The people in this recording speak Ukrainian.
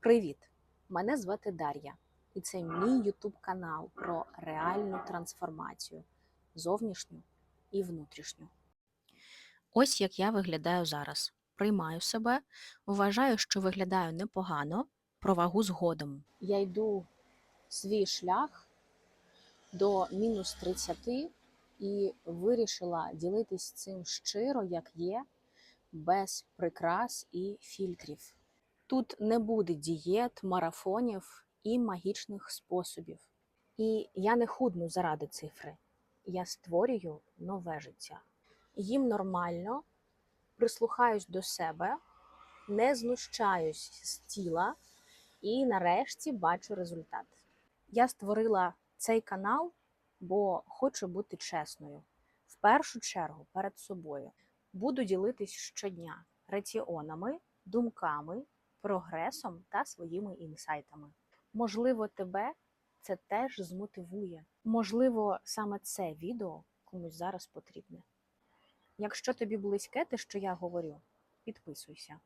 Привіт! Мене звати Дар'я, і це мій ютуб канал про реальну трансформацію зовнішню і внутрішню. Ось як я виглядаю зараз. Приймаю себе, вважаю, що виглядаю непогано, про вагу згодом. Я йду свій шлях до мінус 30 і вирішила ділитись цим щиро, як є, без прикрас і фільтрів. Тут не буде дієт, марафонів і магічних способів. І я не худну заради цифри. Я створюю нове життя. Їм нормально, прислухаюсь до себе, не знущаюсь з тіла і нарешті бачу результат. Я створила цей канал, бо хочу бути чесною. В першу чергу перед собою буду ділитись щодня раціонами, думками, прогресом та своїми інсайтами. Можливо, тебе це теж змотивує. Можливо, саме це відео комусь зараз потрібне. Якщо тобі близьке те, що я говорю, підписуйся.